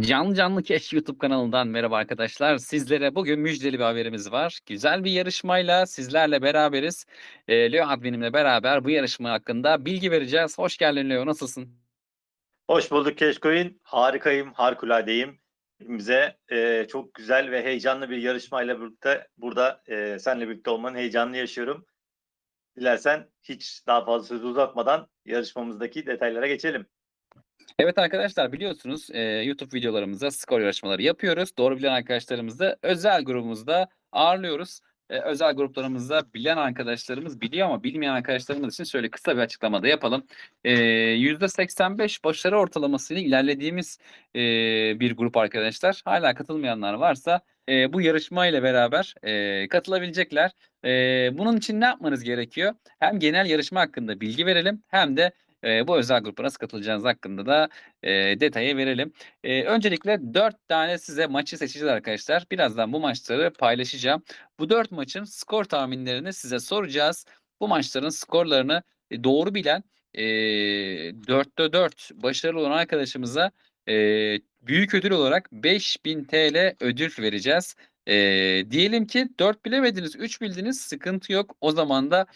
Canlı Canlı Keş YouTube kanalından merhaba arkadaşlar. Sizlere bugün müjdeli bir haberimiz var. Güzel bir yarışmayla sizlerle beraberiz. Eee, Leo adminimle beraber bu yarışma hakkında bilgi vereceğiz. Hoş geldin Leo, nasılsın? Hoş bulduk Keşkoy'un. Harikayım, harikuladeyim. Hepimize eee, çok güzel ve heyecanlı bir yarışmayla birlikte burada eee seninle birlikte olmanın heyecanını yaşıyorum. Dilersen hiç daha fazla sözü uzatmadan yarışmamızdaki detaylara geçelim. Evet arkadaşlar biliyorsunuz eee, YouTube videolarımızda skor yarışmaları yapıyoruz. Doğru bilen arkadaşlarımızı özel grubumuzda ağırlıyoruz. Eee, özel gruplarımızda bilen arkadaşlarımız biliyor ama bilmeyen arkadaşlarımız için şöyle kısa bir açıklama da yapalım. Eee, %85 başarı ortalamasıyla ilerlediğimiz eee, bir grup arkadaşlar. Hala katılmayanlar varsa eee, bu yarışma ile beraber eee, katılabilecekler. Eee, bunun için ne yapmanız gerekiyor? Hem genel yarışma hakkında bilgi verelim hem de Eee, bu özel grupa nasıl katılacağınız hakkında da, eee, detayı verelim. Eee, öncelikle 4 tane size maçı seçeceğiz arkadaşlar. Birazdan bu maçları paylaşacağım. Bu 4 maçın skor tahminlerini size soracağız. Bu maçların skorlarını, doğru bilen, eee, 4'te 4 başarılı olan arkadaşımıza, eee, büyük ödül olarak 5000 TL ödül vereceğiz. Eee, diyelim ki 4 bilemediniz, 3 bildiniz, sıkıntı yok. O zaman da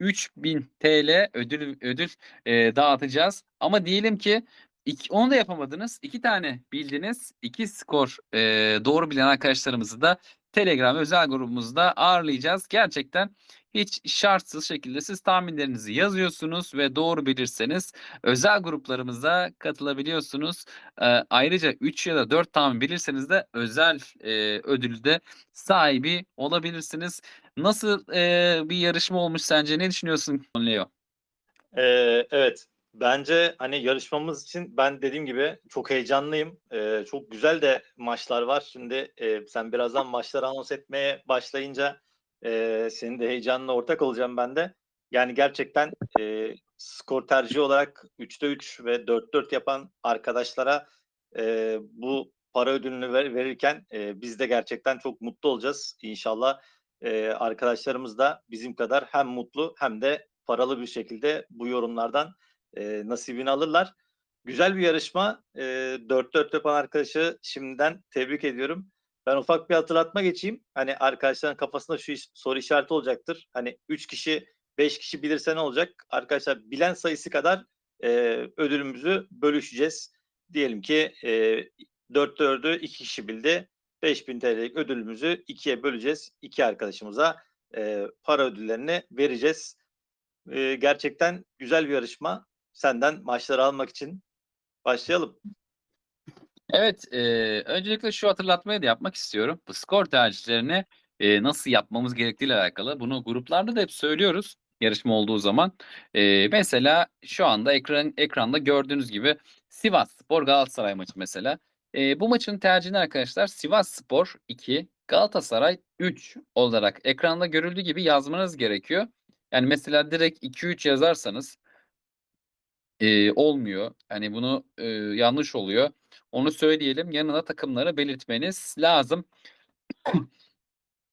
3000 TL ödül ödül, eee, dağıtacağız. Ama diyelim ki ik onu da yapamadınız. 2 tane bildiniz. 2 skor, eee, doğru bilen arkadaşlarımızı da Telegram özel grubumuzda ağırlayacağız. Gerçekten hiç şartsız şekilde siz tahminlerinizi yazıyorsunuz ve doğru bilirseniz özel gruplarımıza katılabiliyorsunuz. Eee, ayrıca 3 ya da 4 tahmin bilirseniz de özel, eee, ödülü de sahibi olabilirsiniz. Nasıl, eee, bir yarışma olmuş sence? Ne düşünüyorsun Leo? Eee, evet, bence hani yarışmamız için ben dediğim gibi çok heyecanlıyım. Eee, çok güzel de maçlar var. Şimdi eee, sen birazdan maçları anons etmeye başlayınca eee, senin de heyecanına ortak olacağım ben de. Yani gerçekten eee, skor tercihi olarak 3'te 3 ve 4-4 yapan arkadaşlara eee, bu para ödülünü ver- verirken eee, biz de gerçekten çok mutlu olacağız. İnşallah eee, arkadaşlarımız da bizim kadar hem mutlu hem de paralı bir şekilde bu yorumlardan eee, nasibini alırlar. Güzel bir yarışma. Eee 4-4 yapan arkadaşı şimdiden tebrik ediyorum. Ben ufak bir hatırlatma geçeyim. Hani arkadaşların kafasında şu soru işareti olacaktır. Hani 3 kişi 5 kişi bilirse ne olacak? Arkadaşlar bilen sayısı kadar eee, ödülümüzü bölüşeceğiz. Diyelim ki eee 4 4'ü 2 kişi bildi. 5000 TL'lik ödülümüzü ikiye böleceğiz. İki arkadaşımıza eee, para ödüllerini vereceğiz. Eee, gerçekten güzel bir yarışma. Senden maçları almak için başlayalım. Evet, eee, öncelikle şu hatırlatmayı da yapmak istiyorum. Bu skor tercihlerini, eee, nasıl yapmamız gerektiğiyle alakalı. Bunu gruplarda da hep söylüyoruz yarışma olduğu zaman. Eee, mesela şu anda ekran ekranda gördüğünüz gibi Sivasspor Galatasaray maçı mesela. Eee, bu maçın tercihini arkadaşlar Sivasspor 2, Galatasaray 3 olarak ekranda görüldüğü gibi yazmanız gerekiyor. Yani mesela direkt 2-3 yazarsanız Eee, olmuyor. Hani bunu, eee, yanlış oluyor. Onu söyleyelim. Yanına takımları belirtmeniz lazım.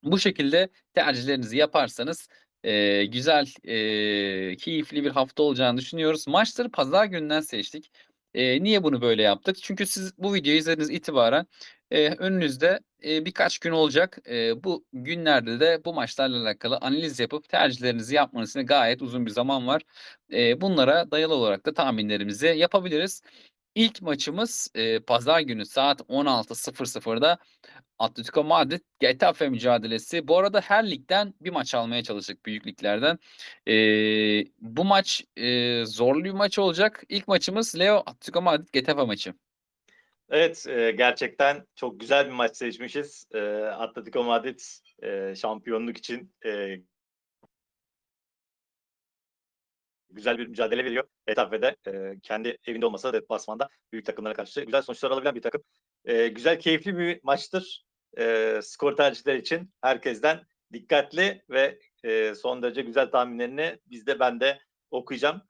Bu şekilde tercihlerinizi yaparsanız, eee, güzel, eee, keyifli bir hafta olacağını düşünüyoruz. Maçları pazar gününden seçtik. Eee, niye bunu böyle yaptık? Çünkü siz bu videoyu izlediğiniz itibaren, eee, önünüzde, eee, birkaç gün olacak. Eee, bu günlerde de bu maçlarla alakalı analiz yapıp tercihlerinizi yapmanız için gayet uzun bir zaman var. Eee, bunlara dayalı olarak da tahminlerimizi yapabiliriz. İlk maçımız, eee, pazar günü saat 16.00'da Atletico Madrid Getafe mücadelesi. Bu arada her ligden bir maç almaya çalıştık büyük liglerden. Eee, bu maç, eee, zorlu bir maç olacak. İlk maçımız Leo Atletico Madrid Getafe maçı. Evet, eee, gerçekten çok güzel bir maç seçmişiz. Eee, Atletico Madrid eee, şampiyonluk için eee güzel bir mücadele veriyor. Getafe'de eee, kendi evinde olmasa da deplasmanda büyük takımlara karşı güzel sonuçlar alabilen bir takım. Eee, güzel, keyifli bir maçtır. Eee, skor tercihleri için herkesten dikkatli ve eee, son derece güzel tahminlerini biz de ben de okuyacağım.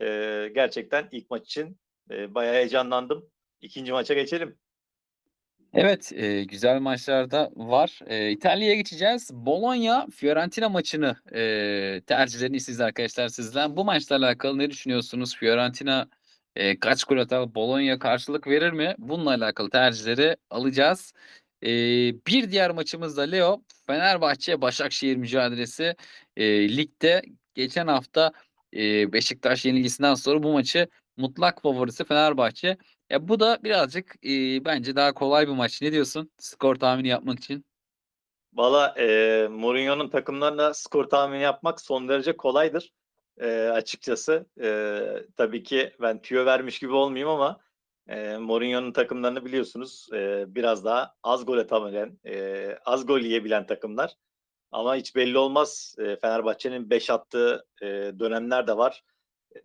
Eee, gerçekten ilk maç için eee, bayağı heyecanlandım. İkinci maça geçelim. Evet, eee, güzel maçlar da var. Eee, İtalya'ya geçeceğiz. Bologna Fiorentina maçını, eee, tercihlerini isteyeceğiz arkadaşlar sizden. Bu maçlarla alakalı ne düşünüyorsunuz? Fiorentina, e, kaç gol atar, Bologna karşılık verir mi? Bununla alakalı tercihleri alacağız. E, bir diğer maçımız da Leo Fenerbahçe Başakşehir mücadelesi e, ligde geçen hafta e, Beşiktaş yenilgisinden sonra bu maçı mutlak favorisi Fenerbahçe. Ya bu da birazcık e, bence daha kolay bir maç. Ne diyorsun? Skor tahmini yapmak için. Valla e, Mourinho'nun takımlarına skor tahmini yapmak son derece kolaydır e, açıkçası. E, tabii ki ben tüyo vermiş gibi olmayayım ama e, Mourinho'nun takımlarını biliyorsunuz e, biraz daha az gol atabilen, e, az gol yiyebilen takımlar. Ama hiç belli olmaz. E, Fenerbahçe'nin 5 attığı e, dönemler de var.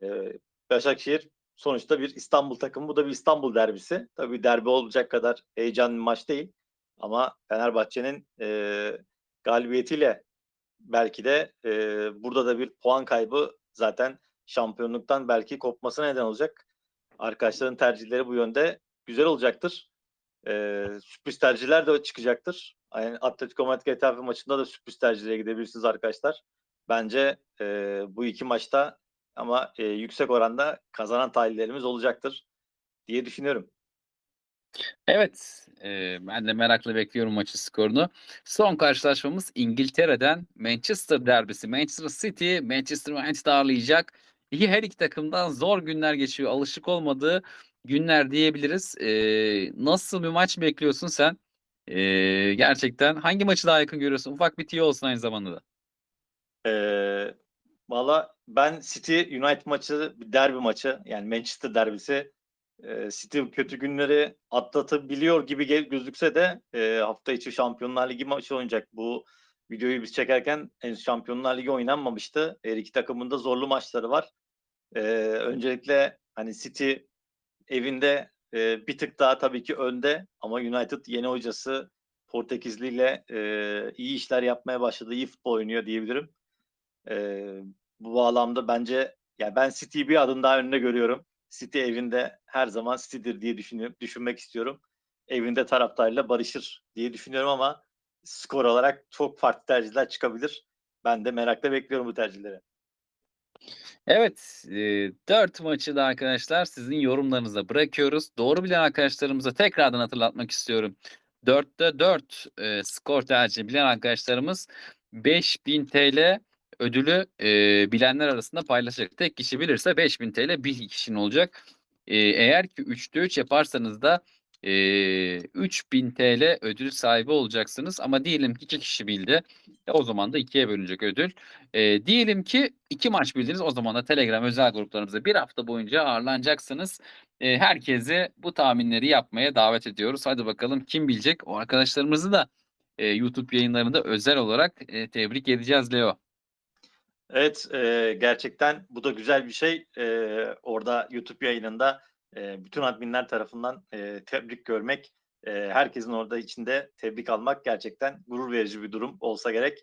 E, Başakşehir sonuçta bir İstanbul takımı. Bu da bir İstanbul derbisi. Tabii derbi olacak kadar heyecanlı bir maç değil. Ama Fenerbahçe'nin e, galibiyetiyle belki de e, burada da bir puan kaybı zaten şampiyonluktan belki kopmasına neden olacak. Arkadaşların tercihleri bu yönde güzel olacaktır. E, sürpriz tercihler de çıkacaktır. Yani Atletico Madrid Getafe maçında da sürpriz tercihlere gidebilirsiniz arkadaşlar. Bence e, bu iki maçta ama e, yüksek oranda kazanan talihlerimiz olacaktır diye düşünüyorum. Evet, eee, ben de merakla bekliyorum maçın skorunu. Son karşılaşmamız İngiltere'den Manchester derbisi. Manchester City, Manchester United ağırlayacak. İyi her iki takımdan zor günler geçiyor. Alışık olmadığı günler diyebiliriz. Eee, nasıl bir maç bekliyorsun sen? Eee, gerçekten hangi maçı daha yakın görüyorsun? Ufak bir tüyo olsun aynı zamanda da. Ee, Valla ben City United maçı bir derbi maçı yani Manchester derbisi City kötü günleri atlatabiliyor gibi gözükse de hafta içi Şampiyonlar Ligi maçı oynayacak. Bu videoyu biz çekerken henüz Şampiyonlar Ligi oynanmamıştı. Her iki takımın da zorlu maçları var. E, öncelikle hani City evinde e, bir tık daha tabii ki önde ama United yeni hocası Portekizli ile e, iyi işler yapmaya başladı. iyi futbol oynuyor diyebilirim. E, bu bağlamda bence ya ben City'yi bir adım daha önüne görüyorum. City evinde her zaman City'dir diye düşünüyorum, düşünmek istiyorum. Evinde taraftarıyla barışır diye düşünüyorum ama skor olarak çok farklı tercihler çıkabilir. Ben de merakla bekliyorum bu tercihleri. Evet, eee 4 maçı da arkadaşlar sizin yorumlarınıza bırakıyoruz. Doğru bilen arkadaşlarımıza tekrardan hatırlatmak istiyorum. 4'te 4 eee, skor tercihi bilen arkadaşlarımız 5000 TL ödülü eee, bilenler arasında paylaşacak. Tek kişi bilirse 5000 TL bir kişinin olacak. Eee, eğer ki 3'te 3 yaparsanız da eee 3000 TL ödül sahibi olacaksınız. Ama diyelim ki 2 kişi bildi. E, o zaman da ikiye bölünecek ödül. Eee, diyelim ki 2 maç bildiniz. O zaman da Telegram özel gruplarımızda 1 hafta boyunca ağırlanacaksınız. Eee, herkesi bu tahminleri yapmaya davet ediyoruz. Hadi bakalım kim bilecek? O arkadaşlarımızı da eee, YouTube yayınlarında özel olarak eee, tebrik edeceğiz Leo. Evet, e, gerçekten bu da güzel bir şey. E, orada YouTube yayınında e, bütün adminler tarafından e, tebrik görmek, e, herkesin orada içinde tebrik almak gerçekten gurur verici bir durum olsa gerek.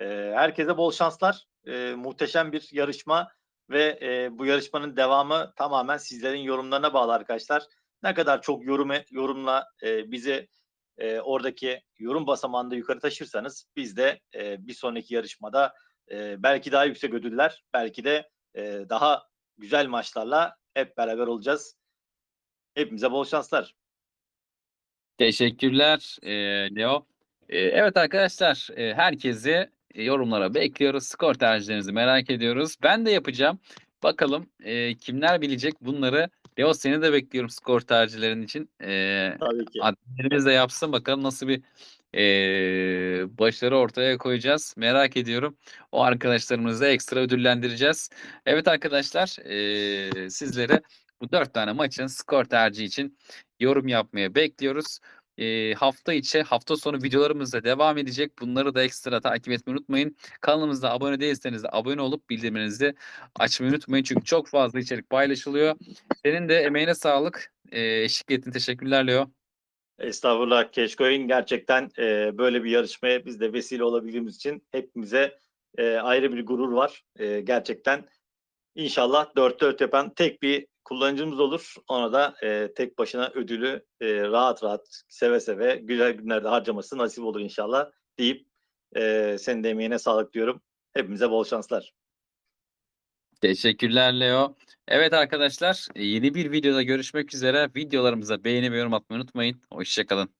E, herkese bol şanslar. E, muhteşem bir yarışma ve e, bu yarışmanın devamı tamamen sizlerin yorumlarına bağlı arkadaşlar. Ne kadar çok yorum yorumla e, bizi e, oradaki yorum basamağında yukarı taşırsanız biz de e, bir sonraki yarışmada e, belki daha yüksek ödüller, belki de e, daha güzel maçlarla hep beraber olacağız. Hepimize bol şanslar. Teşekkürler eee, Leo. Eee, evet arkadaşlar eee, herkesi e, yorumlara bekliyoruz. Skor tercihlerinizi merak ediyoruz. Ben de yapacağım. Bakalım eee, kimler bilecek bunları. Leo seni de bekliyorum skor tercihlerin için. Eee Tabii ki. adminlerimiz de yapsın bakalım nasıl bir eee, başarı ortaya koyacağız. Merak ediyorum. O arkadaşlarımızı da ekstra ödüllendireceğiz. Evet arkadaşlar eee sizlere bu dört tane maçın skor tercihi için yorum yapmaya bekliyoruz. Eee, hafta içi, hafta sonu videolarımız da devam edecek. Bunları da ekstra takip etmeyi unutmayın. Kanalımıza abone değilseniz de abone olup bildirimlerinizi açmayı unutmayın. Çünkü çok fazla içerik paylaşılıyor. Senin de emeğine sağlık. Eee eşlik ettin. Teşekkürler Leo. Estağfurullah Keşkoy'un gerçekten e, böyle bir yarışmaya biz de vesile olabildiğimiz için hepimize e, ayrı bir gurur var. E, gerçekten inşallah dört dört yapan tek bir kullanıcımız olur. Ona da e, tek başına ödülü e, rahat rahat seve seve güzel günlerde harcaması nasip olur inşallah deyip e, senin de emeğine sağlık diyorum. Hepimize bol şanslar. Teşekkürler Leo. Evet arkadaşlar, yeni bir videoda görüşmek üzere. Videolarımıza beğeni ve yorum atmayı unutmayın. Hoşça kalın.